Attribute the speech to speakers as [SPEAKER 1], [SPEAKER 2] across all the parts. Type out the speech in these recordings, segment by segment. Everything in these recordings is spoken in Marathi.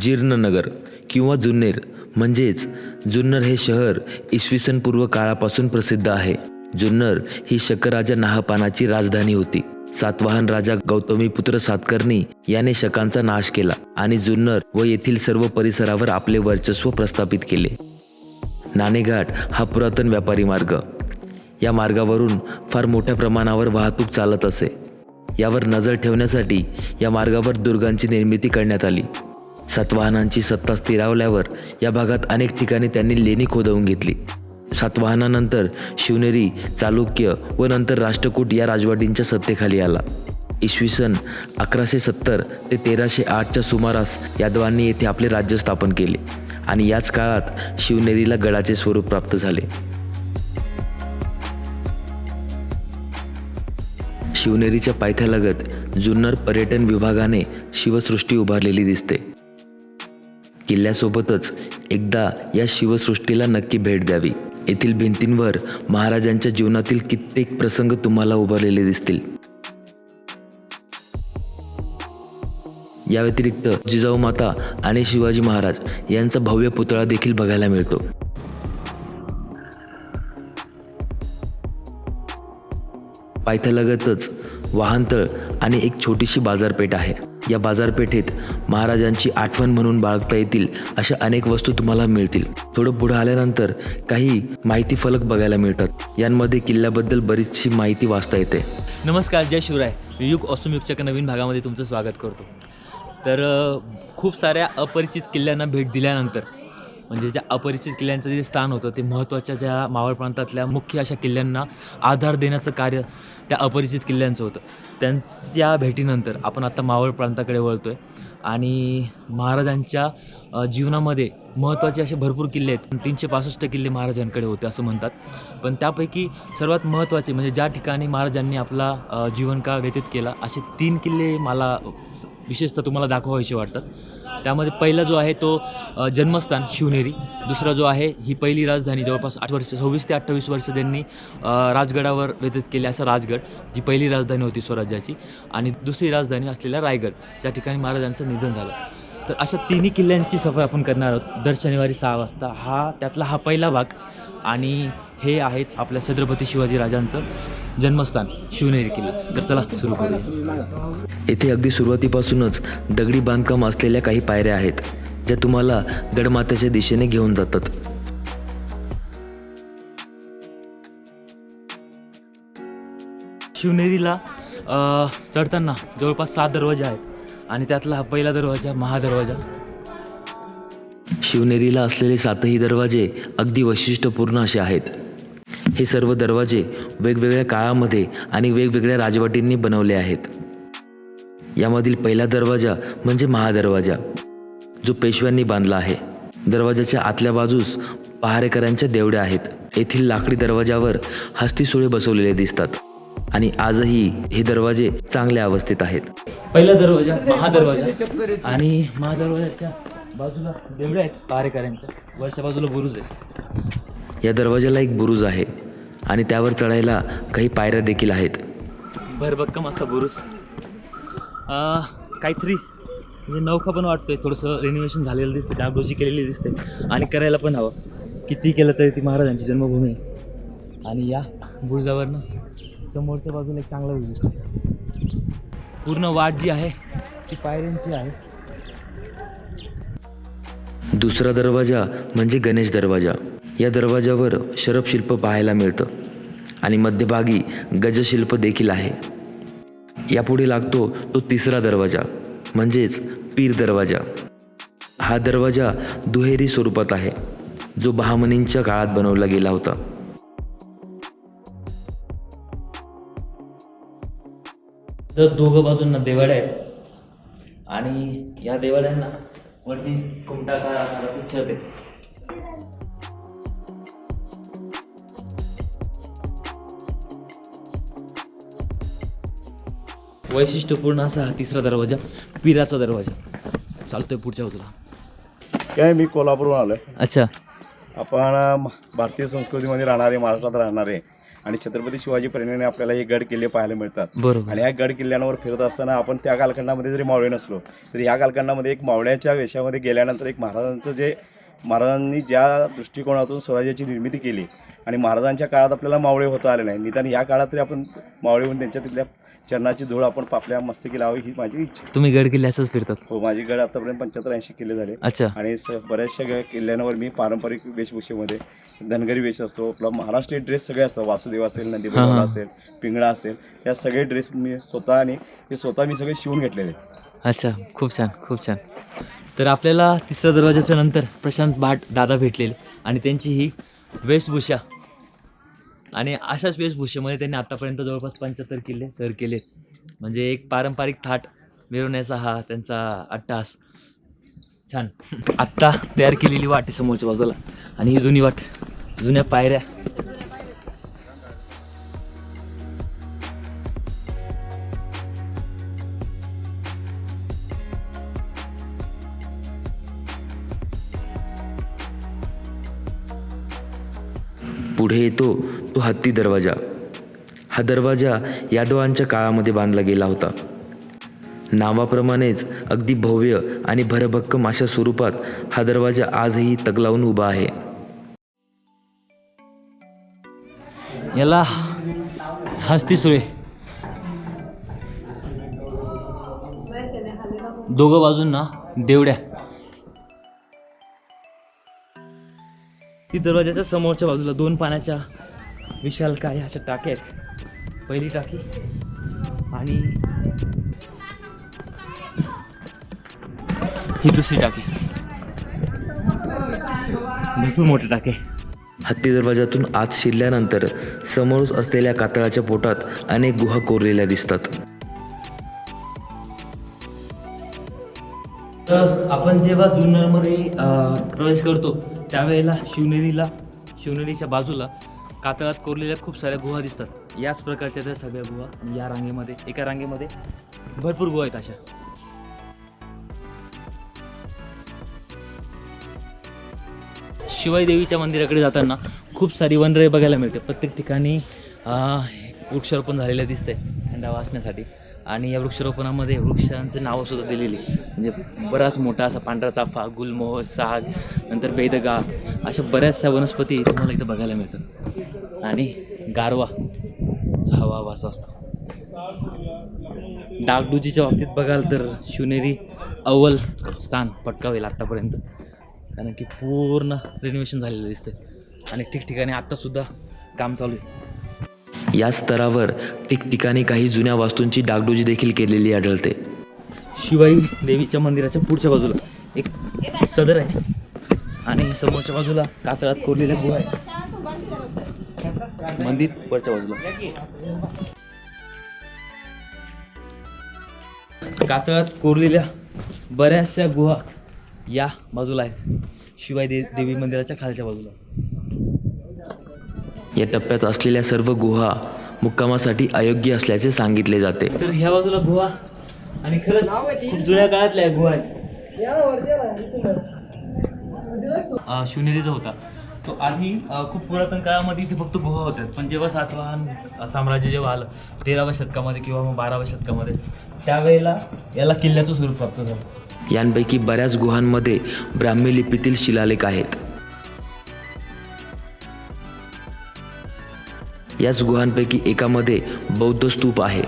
[SPEAKER 1] जीर्णनगर किंवा जुन्नर. म्हणजेच जुन्नर हे शहर इसवी सन पूर्व काळापासून प्रसिद्ध आहे. जुन्नर ही शकराजा नाहपानाची राजधानी होती. सातवाहन राजा गौतमीपुत्र सातकर्णी याने शकांचा नाश केला आणि जुन्नर व येथील सर्व परिसरावर आपले वर्चस्व प्रस्थापित केले. नाणेघाट हा पुरातन व्यापारी मार्ग. या मार्गावरून फार मोठ्या प्रमाणावर वाहतूक चालत असे. यावर नजर ठेवण्यासाठी या मार्गावर दुर्गांची निर्मिती करण्यात आली. सातवाहनांची सत्ता स्थिरावल्यावर या भागात अनेक ठिकाणी त्यांनी लेणी खोदवून घेतली. सातवाहनानंतर शिवनेरी चालुक्य व नंतर राष्ट्रकूट या राजवाडींच्या सत्तेखाली आला. इसवी सन अकराशे सत्तर ते तेराशे आठच्या सुमारास यादवांनी येथे आपले राज्य स्थापन केले आणि याच काळात शिवनेरीला गडाचे स्वरूप प्राप्त झाले. शिवनेरीच्या पायथ्यालगत जुन्नर पर्यटन विभागाने शिवसृष्टी उभारलेली दिसते. किल्ल्यासोबतच एकदा या शिवसृष्टीला नक्की भेट द्यावी. येथील भिंतींवर महाराजांच्या जीवनातील कित्येक प्रसंग तुम्हाला उभारलेले दिसतील. या व्यतिरिक्त जिजाऊ माता आणि शिवाजी महाराज यांचा भव्य पुतळा देखील बघायला मिळतो. पायथ्यालगतच वाहनतळ आणि एक छोटीशी बाजारपेठ आहे. या बाजारपेठेत महाराजांची आठवण म्हणून बाळगता येतील अशा अनेक वस्तू तुम्हाला मिळतील. थोडं पुढं आल्यानंतर काही माहिती फलक बघायला मिळतात. यांमध्ये किल्ल्याबद्दल बरीचशी माहिती वाचता येते.
[SPEAKER 2] नमस्कार जय शिवराय. युग ऑसमयुगच्या युगच्या नवीन भागामध्ये तुमचं स्वागत करतो. तर खूप साऱ्या अपरिचित किल्ल्यांना भेट दिल्यानंतर म्हणजे ज्या अपरिचित किल्ल्यांचं जे स्थान होतं ते महत्त्वाच्या ज्या मावळ प्रांतातल्या मुख्य अशा किल्ल्यांना आधार देण्याचं कार्य त्या अपरिचित किल्ल्यांचं होतं. त्यांच्या भेटीनंतर आपण आता मावळ प्रांताकडे वळतो आहे आणि महाराजांच्या जीवनामध्ये महत्त्वाचे असे भरपूर किल्ले आहेत. तीनशे पासष्ट किल्ले महाराजांकडे होते असं म्हणतात. पण त्यापैकी सर्वात महत्त्वाचे म्हणजे ज्या ठिकाणी महाराजांनी आपला जीवनकाळ व्यतीत केला असे तीन किल्ले मला विशेषतः तुम्हाला दाखवायचे वाटतात. त्यामध्ये पहिला जो आहे तो जन्मस्थान शिवनेरी. दुसरा जो आहे ही पहिली राजधानी जवळपास आठ वर्ष सव्वीस ते अठ्ठावीस वर्ष त्यांनी राजगडावर व्यतीत केले असा राजगड जी पहिली राजधानी होती स्वराज्याची. आणि दुसरी राजधानी असलेला रायगड त्या ठिकाणी महाराजांचं निधन झालं. तर अशा तिन्ही किल्ल्यांची सफर आपण करणार आहोत. दर शनिवारी सहा वाजता. हा त्यातला हा पहिला भाग. आणि हे आहेत आपल्या छत्रपती शिवाजी राजांचं जन्मस्थान शिवनेरी किल्ला. तर चला सुरू करूया.
[SPEAKER 1] येथे अगदी सुरुवातीपासूनच दगडी बांधकाम असलेल्या काही पायऱ्या आहेत ज्या तुम्हाला गडमाथ्याच्या दिशेने घेऊन जातात.
[SPEAKER 2] शिवनेरीला चढताना जवळपास सात दरवाजे आहेत. आणि त्यातला हा पहिला दरवाजा महादरवाजा.
[SPEAKER 1] शिवनेरीला असलेले सातही दरवाजे अगदी वैशिष्ट्यपूर्ण असे आहेत. हे सर्व दरवाजे वेगवेगळ्या काळामध्ये आणि वेगवेगळ्या राजवटींनी बनवले आहेत. यामधील पहिला दरवाजा म्हणजे महादरवाजा जो पेशव्यांनी बांधला आहे. दरवाजाच्या आतल्या बाजूस पहारेकरांच्या देवड्या आहेत. येथील लाकडी दरवाजावर हस्तीसुळे बसवलेले दिसतात आणि आजही हे दरवाजे चांगल्या अवस्थेत आहेत.
[SPEAKER 2] पहिला दरवाजा महादरवाजा आणि महादरवाजाच्या बाजूला देवड्या आहेत पारेकऱ्यांच्या वरच्या बाजूला बुरुज आहे.
[SPEAKER 1] या दरवाजाला एक बुरुज आहे आणि त्यावर चढायला काही पायऱ्या देखील आहेत.
[SPEAKER 2] भरभक्कम असा बुरुज. अ, काहीतरी म्हणजे नौका पण वाटतोय. थोडंसं रेनोव्हेशन झालेलं दिसतं डागडोजी केलेली दिसते आणि करायला पण हवं. किती केलं तरी ती महाराजांची जन्मभूमी आहे. आणि या बुरुजावरनं समोरच्या बाजूला एक चांगला दिसतो पूर्ण वाट जी आहे ती पायऱ्यांची आहे.
[SPEAKER 1] दुसरा दरवाजा म्हणजे गणेश दरवाजा. या दरवाजावर शरपशिल्प पाहायला मिळतं आणि मध्यभागी गजशिल्प देखील आहे. यापुढे लागतो तो तिसरा दरवाजा म्हणजेच पीर दरवाजा. हा दरवाजा दुहेरी स्वरूपात आहे जो बहामनींच्या काळात बनवला गेला होता.
[SPEAKER 2] तर दोघं बाजूंना देवाड्या आहेत. आणि या देवाड्यांना वरती कुमटाकार आकाराचं छत आहे. वैशिष्ट्यपूर्ण असा हा तिसरा दरवाजा पिराचा दरवाजा. चालतोय पुढच्या बाजूला.
[SPEAKER 3] काय मी कोल्हापूरहून आलो आहे
[SPEAKER 2] अच्छा.
[SPEAKER 3] आपण भारतीय संस्कृतीमध्ये राहणारे महाराष्ट्रात राहणारे आणि छत्रपती शिवाजी प्रेरणेने आपल्याला हे गड किल्ले पाहायला मिळतात.
[SPEAKER 2] बरोबर.
[SPEAKER 3] आणि या गड किल्ल्यांवर फिरत असताना आपण त्या कालखंडामध्ये जरी मावळे नसलो तरी या कालखंडामध्ये एक मावळ्याच्या वेशामध्ये गेल्यानंतर एक महाराजांचं जे महाराजांनी ज्या दृष्टिकोनातून स्वराज्याची निर्मिती केली आणि महाराजांच्या काळात आपल्याला मावळे होता आले नाही निदान या काळात तरी आपण मावळे होऊन त्यांच्या तिथल्या चरणाची धूळ आपण आपल्या मस्तकी लावावी ही माझी इच्छा.
[SPEAKER 2] तुम्ही गड किल्ल्याच फिरतात
[SPEAKER 3] हो माझी गड आतापर्यंत पंच्याहत्तर ऐंशी किल्ले झाले
[SPEAKER 2] अच्छा
[SPEAKER 3] आणि बऱ्याचशा किल्ल्यांवर मी पारंपरिक वेशभूषेमध्ये धनगरी वेश असतो आपला महाराष्ट्रीय ड्रेस सगळे असतात वासुदेव असेल
[SPEAKER 2] हां.
[SPEAKER 3] असेल पिंगळा असेल या सगळे ड्रेस मी स्वतः आणि हे स्वतः मी सगळे शिवून घेतलेले.
[SPEAKER 2] अच्छा खूप छान खूप छान तर आपल्याला तिसऱ्या दरवाजाच्या नंतर प्रशांत भाट दादा भेटलेले आणि त्यांची ही वेशभूषा आणि अशाच वेशभूषेमध्ये त्यांनी आतापर्यंत जवळपास पंच्याहत्तर किल्ले सर केले. म्हणजे एक पारंपरिक थाट मिरवण्याचा हा त्यांचा अट्टास छान. आत्ता तयार केलेली वाट आहे समोरच्या बाजूला. आणि ही जुनी वाट. जुन्या पायऱ्या.
[SPEAKER 1] पुढे येतो. तो हत्ती दरवाजा. हा दरवाजा यादवांच्या काळामध्ये बांधला गेला होता. नावाप्रमाणेच अगदी भव्य आणि भरभक्कम अशा स्वरूपात हा दरवाजा आजही तगलावून उभा आहे.
[SPEAKER 2] याला हस्ती सुळे. दोघं बाजूंना देवड्या. ती दरवाजाच्या समोरच्या बाजूला दोन पाण्याच्या विशाल काय अशा टाक्या आहेत? पहिली टाकी आणि ही दुसरी टाकी. भरपूर मोठे टाके.
[SPEAKER 1] हत्ती दरवाजातून आत शिरल्यानंतर समोरच असलेल्या कातळाच्या पोटात अनेक गुहा कोरलेल्या दिसतात.
[SPEAKER 2] तर आपण जेव्हा जुन्नरमध्ये अ, प्रवेश करतो त्यावेळेला शिवनेरीला शिवनेरीच्या बाजूला कातळात कोरलेल्या खूप साऱ्या गुहा दिसतात. याच प्रकारच्या त्या सगळ्या गुहा आणि या रांगेमध्ये एका रांगेमध्ये भरपूर गुहा आहेत अशा. शिवाई देवीच्या मंदिराकडे जाताना खूप सारी वनरे बघायला मिळते. प्रत्येक ठिकाणी वृक्षारोपण झालेलं दिसतंय. थंडा वाचण्यासाठी आणि या वृक्षारोपणामध्ये वृक्षांचे नावंसुद्धा दिलेली म्हणजे बराच मोठा असा पांढरा चाफा गुलमोहर साग नंतर बेदगा अशा बऱ्याचशा वनस्पती तुम्हाला इथं बघायला मिळतात. आणि गारवा जो हवा वासा असतो. डागडुजीच्या बाबतीत बघाल तर शिवनेरी अव्वल स्थान पटकावेल आत्तापर्यंत कारण की पूर्ण रिनोव्हेशन झालेलं दिसतं आणि ठिकठिकाणी आत्तासुद्धा काम चालू आहे.
[SPEAKER 1] या स्तरावर ठिकठिकाणी काही जुन्या वास्तूंची डागडोजी देखील केलेली आढळते.
[SPEAKER 2] शिवाई देवीच्या मंदिराच्या पुढच्या बाजूला एक सदर आहे. आणि समोरच्या बाजूला कातळात कोरलेल्या गुहा आहे. मंदिर वरच्या बाजूला. कातळात कोरलेल्या बऱ्याचशा गुहा या बाजूला आहेत. शिवाई दे देवी मंदिराच्या खालच्या बाजूला.
[SPEAKER 1] या टप्प्यात असलेल्या सर्व गुहा मुक्कामासाठी अयोग्य असल्याचे सांगितले जाते.
[SPEAKER 2] तर ह्या बाजूला गुहा आणि खरंच खूप जुन्या काळातल्या गुहा आहेत अं, शिवनेरी जो. होता. तो आधी खूप पुरातन काळामध्ये इथे फक्त गुहा होत्या. पण जेव्हा सातवाहन साम्राज्य जेव्हा आलं तेराव्या शतकामध्ये किंवा मग बाराव्या शतकामध्ये त्यावेळेला याला किल्ल्याचं स्वरूप प्राप्त झालं.
[SPEAKER 1] यांपैकी बऱ्याच गुहांमध्ये ब्राह्मी लिपीतील शिलालेख आहेत. याच गुहांपैकी एकामध्ये बौद्ध स्तूप आहे.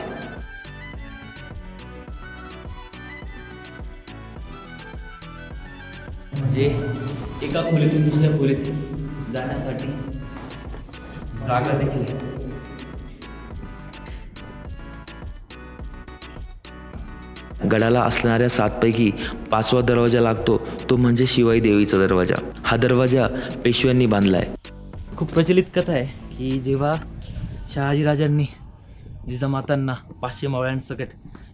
[SPEAKER 2] म्हणजे एका खोलीतून दुसऱ्या खोलीत जाण्यासाठी जागा देखील आहे.
[SPEAKER 1] गडाला असणाऱ्या सातपैकी पाचवा दरवाजा लागतो तो म्हणजे शिवाई देवीचा दरवाजा. हा दरवाजा पेशव्यांनी बांधलाय.
[SPEAKER 2] खूप प्रचलित कथा आहे. की जेव्हा शहाजीराजांनी जिजामातांना पाचशे मावळ्यांसकट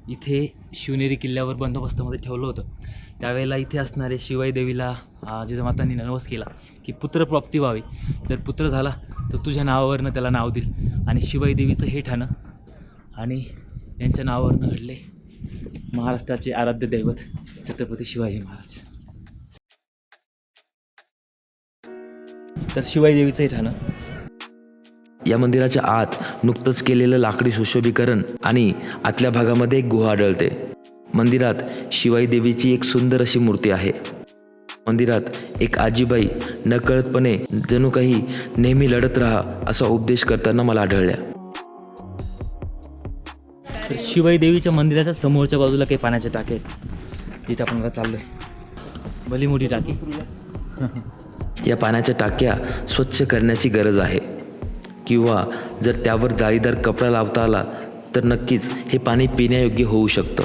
[SPEAKER 2] इथे शिवनेरी किल्ल्यावर बंदोबस्तामध्ये ठेवलं होतं त्यावेळेला इथे असणारे शिवाई देवीला जिजामातांनी नवस केला की पुत्रप्राप्ती व्हावी. जर पुत्र झाला तर तुझ्या नावावरनं त्याला नाव देईल. आणि शिवाई देवीचं हे ठाणं आणि यांच्या नावावरनं घडले महाराष्ट्राचे आराध्य दैवत छत्रपती शिवाजी महाराज. तर शिवाई देवीचं हे ठाणं
[SPEAKER 1] या मंदिराच्या आत नुकतंच केलेलं लाकडी सुशोभीकरण आणि आतल्या भागामध्ये एक गुहा आढळते. मंदिरात शिवाई देवीची एक सुंदर अशी मूर्ती आहे. मंदिरात एक आजीबाई नकळतपणे जणू काही नेहमी लढत राहा असा उपदेश करताना मला आढळल्या.
[SPEAKER 2] शिवाई देवीच्या मंदिराच्या समोरच्या बाजूला काही पाण्याचे टाके आहेत. इथे आपण आता चाललोय. भली मोठी टाकी.
[SPEAKER 1] या पाण्याच्या टाक्या स्वच्छ करण्याची गरज आहे. किंवा जर त्यावर जाळीदार कपडा लावता आला तर नक्कीच हे पाणी पिण्यायोग्य होऊ शकतं.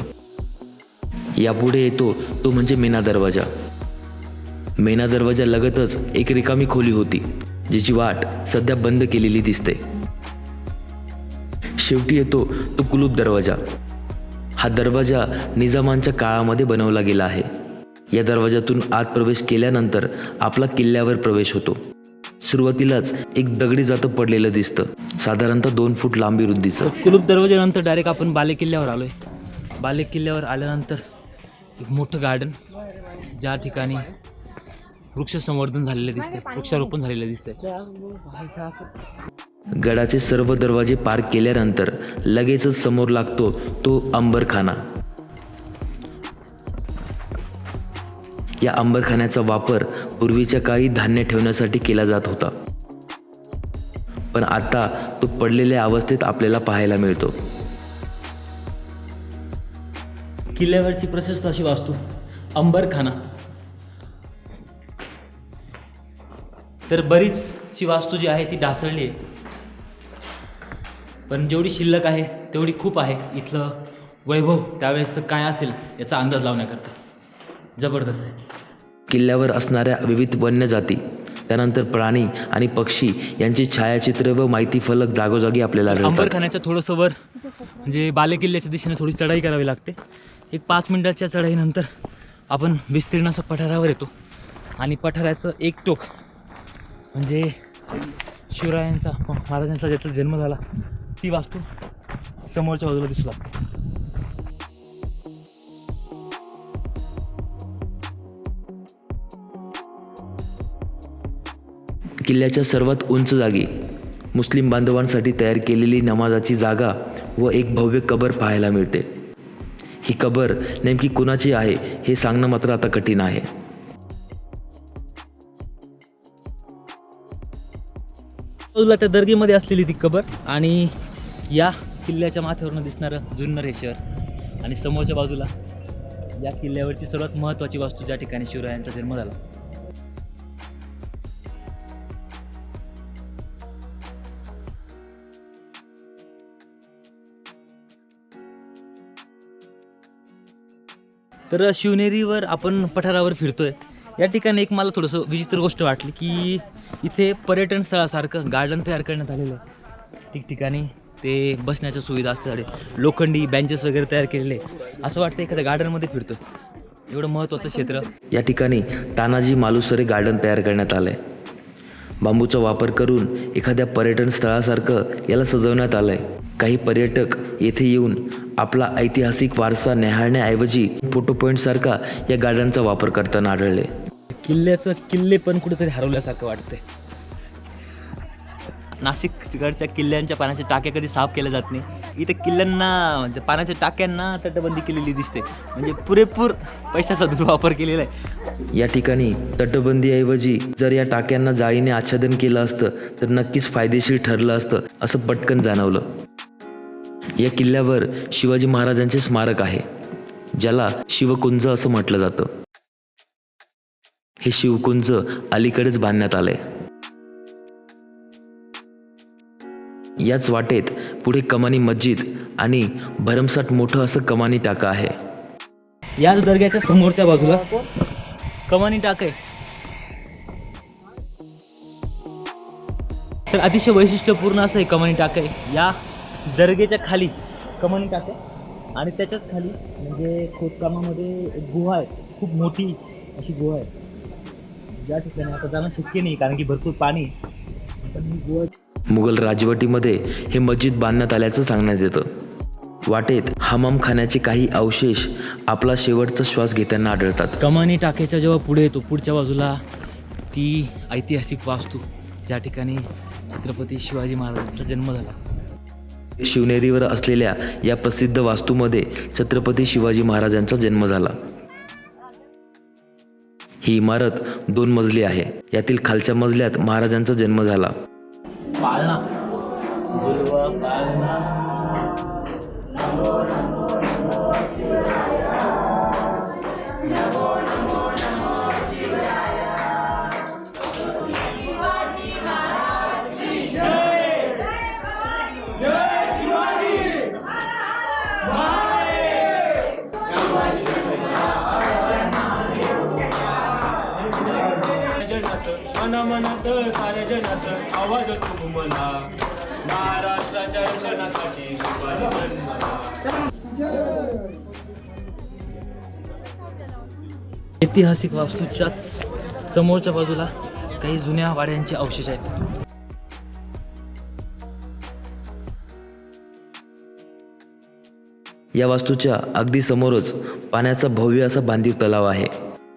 [SPEAKER 1] यापुढे येतो तो म्हणजे मेना दरवाजा. मेना दरवाजा लगतच एक रिकामी खोली होती जिची वाट सध्या बंद केलेली दिसते. शेवटी येतो तो कुलूप दरवाजा. हा दरवाजा निजामांच्या काळामध्ये बनवला गेला आहे. या दरवाजातून आत प्रवेश केल्यानंतर आपला किल्ल्यावर प्रवेश होतो. सुरुवातीलाच एक दगडी जातं पडलेलं दिसतं. साधारणतः दोन फूट लांबी रुंदीचं
[SPEAKER 2] कुलूप दरवाजानंतर डायरेक्ट आपण बाले किल्ल्यावर आलोय. बाले किल्ल्यावर आल्यानंतर एक मोठं गार्डन ज्या ठिकाणी वृक्ष संवर्धन झालेलं दिसतंय. वृक्षारोपण झालेलं दिसतंय.
[SPEAKER 1] गडाचे सर्व दरवाजे पार केल्यानंतर लगेचच समोर लागतो तो अंबरखाना. या अंबरखान्याचा वापर पूर्वीच्या काळी धान्य ठेवण्यासाठी केला जात होता. पण आता तो पडलेल्या अवस्थेत आपल्याला पाहायला मिळतो.
[SPEAKER 2] किल्ल्यावरची प्रशस्त अशी वास्तू अंबरखाना. तर बरीचशी वास्तू जी आहे ती ढासळली आहे. पण जेवढी शिल्लक आहे तेवढी खूप आहे. इथलं वैभव त्यावेळेस काय असेल याचा अंदाज लावण्याकरता. जबरदस्त आहे.
[SPEAKER 1] किल्ल्यावर असणाऱ्या विविध वन्यजाती त्यानंतर प्राणी आणि पक्षी यांची छायाचित्रे व माहिती फलक जागोजागी आपल्याला आढळतात
[SPEAKER 2] अंबरखान्याच्या थोडंसं वर म्हणजे बाले किल्ल्याच्या दिशेने थोडी चढाई करावी लागते. एक पाच मिनिटाच्या चढाईनंतर आपण विस्तीर्ण असं पठारावर येतो. आणि पठाराचं एक टोक म्हणजे शिवरायांचा महाराजांचा ज्याचा जन्म झाला ती वास्तू समोरच्या बाजूला दिसू लागते.
[SPEAKER 1] किल्ल्याच्या सर्वात उंच जागी मुस्लिम बांधवांसाठी तयार केलेली नमाजाची जागा व एक भव्य कबर पाहायला मिळते. ही कबर नेमकी कुणाची आहे हे सांगणं मात्र आता कठीण आहे.
[SPEAKER 2] बाजूला त्या दर्गेमध्ये असलेली ती कबर आणि या किल्ल्याच्या माथ्यावरून दिसणारं जुन्नर हे शहर आणि समोरच्या बाजूला या किल्ल्यावरची सर्वात महत्त्वाची वास्तू ज्या ठिकाणी शिवरायांचा जन्म झाला. तर शिवनेरीवर आपण पठारावर फिरतोय. या ठिकाणी एक मला थोडंसं विचित्र गोष्ट वाटली की इथे पर्यटन स्थळासारखं गार्डन तयार करण्यात आलेलं आहे. ठिकठिकाणी ते बसण्याच्या सुविधा असतात लोखंडी बेंचेस वगैरे तयार केलेले असं वाटतं एखाद्या गार्डनमध्ये फिरतो एवढं महत्त्वाचं क्षेत्र.
[SPEAKER 1] या ठिकाणी तानाजी मालुसरे गार्डन तयार करण्यात आलं आहे बांबूचा वापर करून एखाद्या पर्यटन स्थळासारखं याला सजवण्यात आलं आहे काही पर्यटक येथे येऊन आपला ऐतिहासिक वारसा न्याहाळण्याऐवजी फोटो पॉईंटसारखा या गार्डनचा वापर करताना आढळले.
[SPEAKER 2] किल्ल्याचं किल्ले पण कुठेतरी हरवल्यासारखं वाटतंय. नाशिककडच्या किल्ल्यांच्या पाण्याच्या टाक्या कधी साफ केल्या जात नाही. इथे किल्ल्यांना म्हणजे पाण्याच्या टाक्यांना तटबंदी केलेली दिसते. म्हणजे पुरेपूर पैशाचा दुर्वापर केलेला आहे.
[SPEAKER 1] या ठिकाणी तटबंदीऐवजी जर या टाक्यांना जाळीने आच्छादन केलं असतं तर नक्कीच फायदेशीर ठरलं असतं असं पटकन जाणवलं. या किल्ल्यावर शिवाजी महाराजांचे स्मारक आहे ज्याला शिवकुंज असं म्हटलं जातं. हे शिवकुंज अलीकडेच बांधण्यात आलंय. याच वाटेत पुढे कमानी मस्जिद आणि भरमसाठ मोठं असं कमानी टाका आहे.
[SPEAKER 2] याच दर्ग्याच्या समोरच्या बाजूला कमानी टाक आहे. तर अतिशय वैशिष्ट्यपूर्ण असं हे कमानी टाक आहे. या दर्गेच्या खाली कमानी टाक आहे आणि त्याच्याच खाली म्हणजे खोदकामामध्ये एक गुहा आहे. खूप मोठी अशी गुहा आहे. ज्या ठिकाणी आता जाणं शक्य नाही कारण की भरपूर पाणी. पण ही गुहा
[SPEAKER 1] मुघल राजवटीमध्ये हे मस्जिद बांधण्यात आल्याचं सांगण्यात येतं. वाटेत हमाम खाण्याचे काही अवशेष आपला शेवटचा श्वास घेताना आढळतात.
[SPEAKER 2] कमानी टाकेच्या जेव्हा पुढे येतो पुढच्या बाजूला ती ऐतिहासिक वास्तू ज्या ठिकाणी छत्रपती शिवाजी महाराजांचा जन्म झाला.
[SPEAKER 1] शिवनेरीवर असलेल्या या प्रसिद्ध वास्तूमध्ये छत्रपती शिवाजी महाराजांचा जन्म झाला. ही इमारत दोन मजली आहे. यातील खालच्या मजल्यात महाराजांचा जन्म झाला.
[SPEAKER 2] पाळणा.
[SPEAKER 4] आवाज तू महाराष्ट्राच्या रक्षणासाठी
[SPEAKER 2] ऐतिहासिक वास्तूच्याच समोरच्या बाजूला काही जुन्या वाड्यांचे अवशेष आहेत.
[SPEAKER 1] या वास्तूच्या अगदी समोरच पाण्याचा भव्य असा बांधीव तलाव आहे.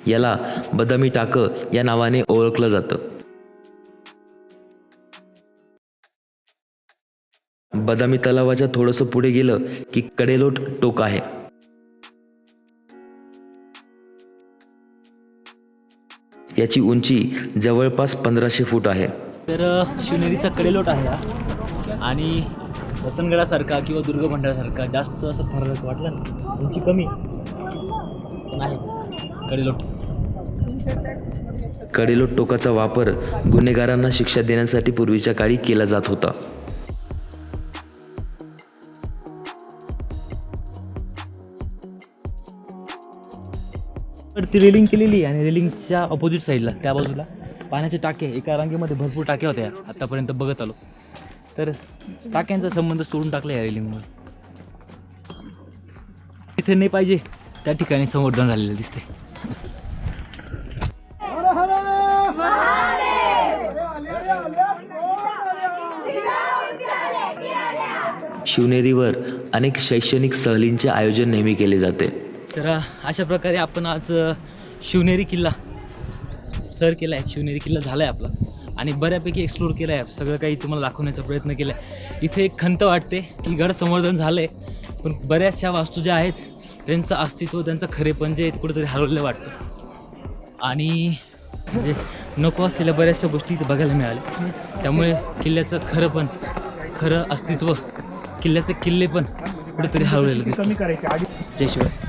[SPEAKER 1] याला बदामी टाकं या नावाने ओळखलं जातं. बदामी तलावाच्या थोडंसं पुढे गेलं की कडेलोट टोक आहे. याची उंची जवळपास पंधराशे फूट आहे.
[SPEAKER 2] तर शिवनेरीचा कडेलोट आहे हा. आणि रतनगडासारखा किंवा दुर्गभंडारासारखा जास्त असं फरक वाटलं ना उंची कमी पण आहे. कडेलोट.
[SPEAKER 1] कडेलोट टोकाचा वापर गुन्हेगारांना शिक्षा देण्यासाठी पूर्वीच्या काळी केला जात होता.
[SPEAKER 2] वरती ती रेलिंग केलेली आहे आणि रेलिंगच्या ऑपोजिट साईडला त्या बाजूला पाण्याचे टाके एका रांगेमध्ये भरपूर टाक्या होत्या आत्तापर्यंत बघत आलो. तर टाक्यांचा संबंध सोडून टाकला या रेलिंगमुळे तिथे नाही पाहिजे त्या ठिकाणी संवर्धन झालेलं दिसते
[SPEAKER 1] शिवनेरीवर अनेक शैक्षणिक सहलींचे आयोजन नेहमी केले जाते.
[SPEAKER 2] तर अशा प्रकारे आपण आज शिवनेरी किल्ला सर केला आहे शिवनेरी किल्ला झाला आहे आपला. आणि बऱ्यापैकी एक्सप्लोर केला आहे सगळं काही तुम्हाला दाखवण्याचा प्रयत्न केला आहे इथे एक खंत वाटते की गड संवर्धन झालं आहे पण बऱ्याचशा वास्तू ज्या आहेत त्यांचं अस्तित्व त्यांचं खरेपण जे कुठेतरी हरवलेलं वाटतं. आणि म्हणजे नको असलेल्या बऱ्याचशा गोष्टी इथे बघायला मिळाल्या. त्यामुळे किल्ल्याचं खरं पण खरं अस्तित्व किल्ल्याचे किल्ले पण कुठेतरी हरवलेलं जय शिवाय.